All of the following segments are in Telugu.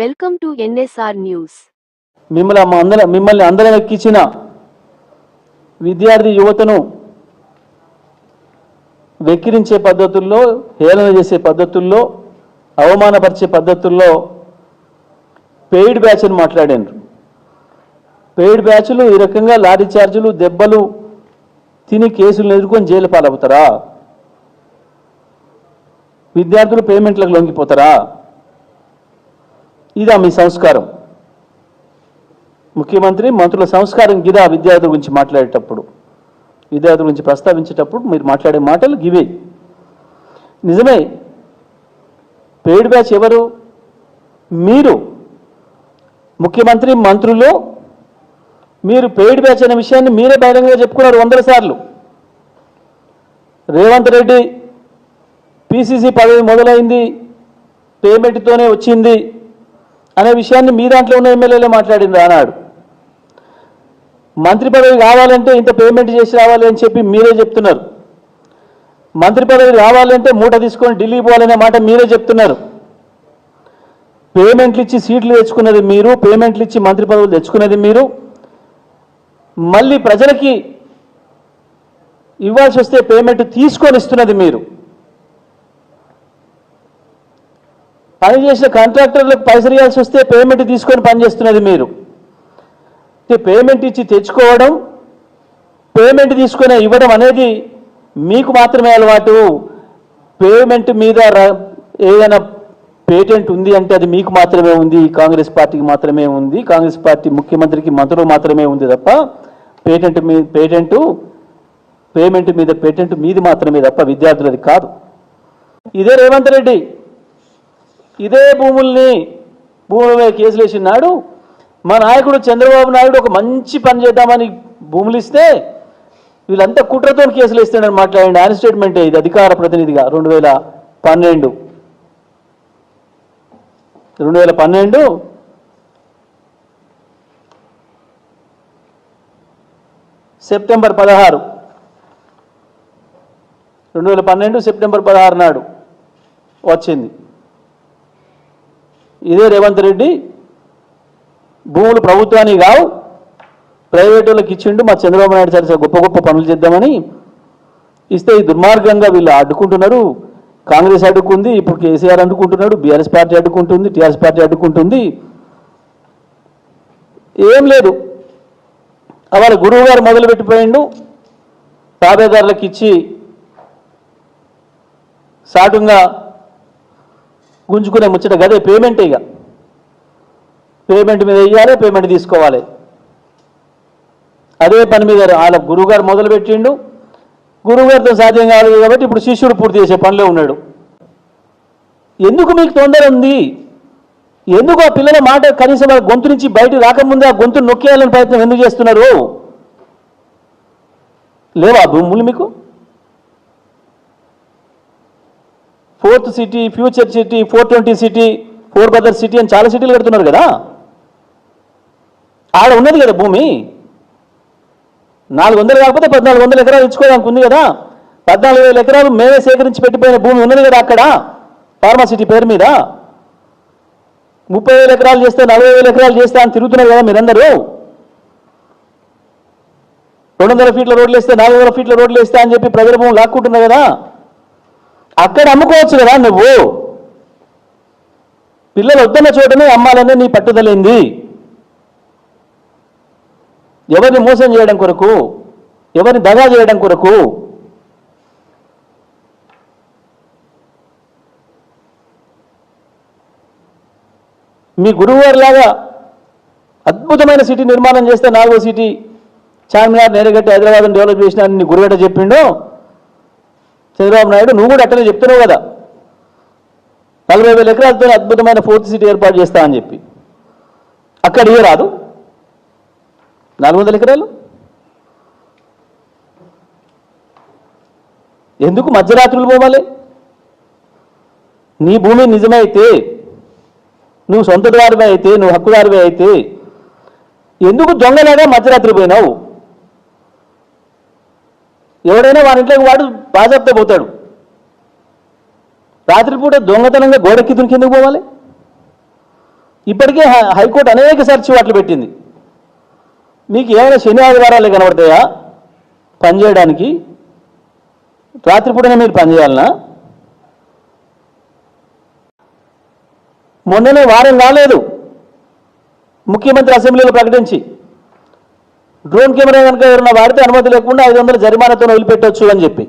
Welcome to NSR news. మిమ్మల్ని అందర మిమ్మల్ని అందరం ఎక్కించిన విద్యార్థి యువతను వెక్కిరించే పద్ధతుల్లో హేళన చేసే పద్ధతుల్లో అవమానపరిచే పద్ధతుల్లో పెయిడ్ బ్యాచ్ అని మాట్లాడారు. పెయిడ్ బ్యాచ్లు ఈ రకంగా లారీ ఛార్జీలు దెబ్బలు తిని కేసులు ఎదుర్కొని జైలు పాలవుతారా? విద్యార్థులు పేమెంట్లకు లొంగిపోతారా? ఇదా మీ సంస్కారం. ముఖ్యమంత్రి మంత్రుల సంస్కారం గిదా విద్యార్థుల గురించి మాట్లాడేటప్పుడు. విద్యార్థుల గురించి ప్రస్తావించేటప్పుడు మీరు మాట్లాడే మాటలు గివే. నిజమే పెయిడ్ బ్యాచ్ ఎవరు? మీరు. ముఖ్యమంత్రి మంత్రులు మీరు పెయిడ్ బ్యాచ్ అనే విషయాన్ని మీరే బహిరంగంగా చెప్పుకున్నారు వందల సార్లు. రేవంత్ రెడ్డి పిసిసి పదవి మొదలైంది పేమెంట్తోనే వచ్చింది. అనే విషయాన్ని మీ దాంట్లో ఉన్న ఎమ్మెల్యేలే మాట్లాడింది ఆనాడు. మంత్రి పదవి కావాలంటే ఇంత పేమెంట్ చేసి రావాలి అని చెప్పి మీరే చెప్తున్నారు. మంత్రి పదవి రావాలంటే మూట తీసుకొని ఢిల్లీ పోవాలనే మాట మీరే చెప్తున్నారు. పేమెంట్లు ఇచ్చి సీట్లు తెచ్చుకున్నది మీరు పేమెంట్లు ఇచ్చి మంత్రి పదవులు తెచ్చుకున్నది మీరు. మళ్ళీ ప్రజలకి ఇవ్వాల్సి వస్తే పేమెంట్ తీసుకొని ఇస్తున్నది మీరు. పని చేసిన కాంట్రాక్టర్లకు పైసలు ఇవ్వాల్సి వస్తే పేమెంట్ తీసుకొని పనిచేస్తున్నది మీరు. అంటే పేమెంట్ ఇచ్చి తెచ్చుకోవడం పేమెంట్ తీసుకొని ఇవ్వడం అనేది మీకు మాత్రమే అలవాటు. పేమెంట్ మీద ఏదైనా పేటెంట్ ఉంది అంటే అది మీకు మాత్రమే ఉంది కాంగ్రెస్ పార్టీకి మాత్రమే ఉంది కాంగ్రెస్ పార్టీ ముఖ్యమంత్రికి మంత్రులు మాత్రమే ఉంది తప్ప పేటెంట్ మీ పేటెంట్ పేమెంట్ మీద పేటెంట్ మీది మాత్రమే తప్ప విద్యార్థులది కాదు. ఇదే రేవంత్ రెడ్డి. ఇదే భూముల్ని భూముల మీద కేసులు వేసినాడు మా నాయకుడు చంద్రబాబు నాయుడు ఒక మంచి పని చేద్దామని భూములు ఇస్తే వీళ్ళంతా కుట్రతో కేసులు ఇస్తాడని మాట్లాడండి. ఆయన స్టేట్మెంటే ఇది అధికార ప్రతినిధిగా. రెండు వేల పన్నెండు. రెండు వేల పన్నెండు. సెప్టెంబర్ పదహారు. రెండు వేల పన్నెండు సెప్టెంబర్ పదహారు నాడు వచ్చింది. ఇదే రేవంత్ రెడ్డి భూములు ప్రభుత్వానికి కావు ప్రైవేట్ వాళ్ళకి ఇచ్చిండు మా చంద్రబాబు నాయుడు సార్ గొప్ప గొప్ప పనులు చేద్దామని ఇస్తే ఈ దుర్మార్గంగా వీళ్ళు అడ్డుకుంటున్నారు. కాంగ్రెస్ అడ్డుకుంది ఇప్పుడు కేసీఆర్ అడ్డుకుంటున్నాడు బీఆర్ఎస్ పార్టీ అడ్డుకుంటుంది టీఆర్ఎస్ పార్టీ అడ్డుకుంటుంది. ఏం లేదు. అవాళ గురువు గారు మొదలుపెట్టిపోయిండు. తాబేదారులకు ఇచ్చి సాటుగా గుంజుకునే ముచ్చట గదే పేమెంట్ ఇక పేమెంట్ మీద వేయాలి పేమెంట్ తీసుకోవాలి. అదే పని మీద వాళ్ళ గురువుగారు మొదలుపెట్టిండు. గురువుగారితో సాధ్యం కాలేదు కాబట్టి ఇప్పుడు శిష్యుడు పూర్తి చేసే పనిలో ఉన్నాడు. ఎందుకు మీకు తొందర ఉంది? ఎందుకు ఆ పిల్లల మాట కనీసం వాళ్ళ గొంతు నుంచి బయట రాకముందే ఆ గొంతు నొక్కేయాలని ప్రయత్నం ఎందుకు చేస్తున్నారు? లేవా భూములు మీకు? Fourth city future city four twenty city four brother city అని చాలా సిటీలు కడుతున్నారు కదా. ఆడ ఉన్నది కదా భూమి. నాలుగు వందలు కాకపోతే పద్నాలుగు వందల ఎకరాలు ఇచ్చుకోవడానికి ఉంది కదా. పద్నాలుగు వేల ఎకరాలు మేమే సేకరించి పెట్టిపోయిన భూమి ఉన్నది కదా అక్కడ. ఫార్మా సిటీ పేరు మీద. ముప్పై వేల ఎకరాలు చేస్తే నలభై వేల ఎకరాలు చేస్తే అని తిరుగుతున్నారు కదా మీరందరూ. రెండు వందల ఫీట్ల రోడ్లు వేస్తే నాలుగు వందల ఫీట్ల రోడ్లు వేస్తే అని చెప్పి ప్రజల భూమి లాక్కుంటున్నారు కదా. అక్కడ అమ్ముకోవచ్చు కదా నువ్వు. పిల్లలు వద్దన్న చోటనే అమ్మాలనే నీ పట్టుదలైంది. ఎవరిని మోసం చేయడం కొరకు ఎవరిని దగా చేయడం కొరకు. మీ గురువు లాగా అద్భుతమైన సిటీ నిర్మాణం చేస్తే నాలుగో సిటీ చార్మినార్ నేరగట్టి హైదరాబాద్ డెవలప్ చేసిన గురువేట చెప్పిండో చంద్రబాబు నాయుడు నువ్వు కూడా అట్టనే చెప్తున్నావు కదా. నలభై వేల ఎకరాలతో అద్భుతమైన ఫోర్త్ సిటీ ఏర్పాటు చేస్తా అని చెప్పి. అక్కడ ఇయ్య రాదు? నాలుగు వందల ఎకరాలు? ఎందుకు మధ్యరాత్రులు పోవాలి? నీ భూమి నిజమైతే నువ్వు సొంతదారివే అయితే నువ్వు హక్కుదారివే అయితే ఎందుకు దొంగలాగా మధ్యరాత్రి పోయినావు? ఎవడైనా వారి ఇంట్లోకి వాడు బాజాప్తా పోతాడు. రాత్రిపూట దొంగతనంగా గోడెక్కి దునికి పోవాలి. ఇప్పటికే హై- హైకోర్టు అనేక సార్లు వాట్లు పెట్టింది. మీకు ఏమైనా శని ఆదివారాలు కనబడతాయా? పనిచేయడానికి రాత్రిపూటనే మీరు పనిచేయాలనా మొన్ననే వారం కాలేదు ముఖ్యమంత్రి అసెంబ్లీలో ప్రకటించి డ్రోన్ కెమెరా కనుక ఎవరైనా వాడితే అనుమతి లేకుండా ఐదు వందల జరిమానాతో వదిలిపెట్టవచ్చు అని చెప్పి.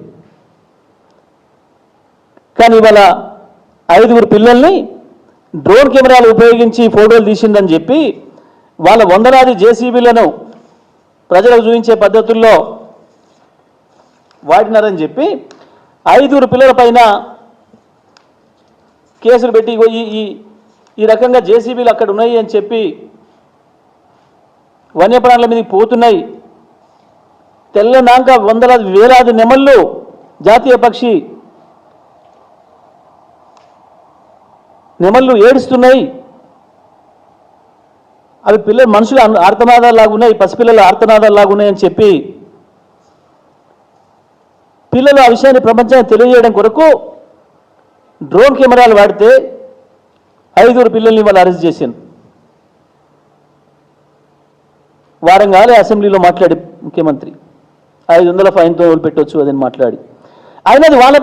కానీ ఇవాళ ఐదుగురు పిల్లల్ని డ్రోన్ కెమెరాలు ఉపయోగించి ఫోటోలు తీసిందని చెప్పి వాళ్ళ వందలాది జేసీబీలను ప్రజలకు చూపించే పద్ధతుల్లో వాడినారని చెప్పి ఐదుగురు పిల్లల పైన కేసులు పెట్టి ఈ ఈ ఈ రకంగా జేసీబీలు అక్కడ ఉన్నాయి అని చెప్పి వన్యప్రాణుల మీదకి పోతున్నాయి. తెల్లనాక వందలాది వేలాది నెమళ్ళు జాతీయ పక్షి నెమళ్ళు ఏడుస్తున్నాయి. అవి పిల్లలు మనుషులు అన్- ఆర్తనాదాలు లాగున్నాయి పసిపిల్లలు ఆర్తనాదాలు లాగున్నాయి అని చెప్పి పిల్లలు ఆ విషయాన్ని ప్రపంచానికి తెలియజేయడం కొరకు డ్రోన్ కెమెరాలు వాడితే ఐదుగురు పిల్లల్ని వాళ్ళు అరెస్ట్ చేశాను వారం కాలే అసెంబ్లీలో మాట్లాడి ముఖ్యమంత్రి. ఐదు వందల ఫైన్తో పెట్టవచ్చు అదని మాట్లాడి. అయినది వాళ్ళ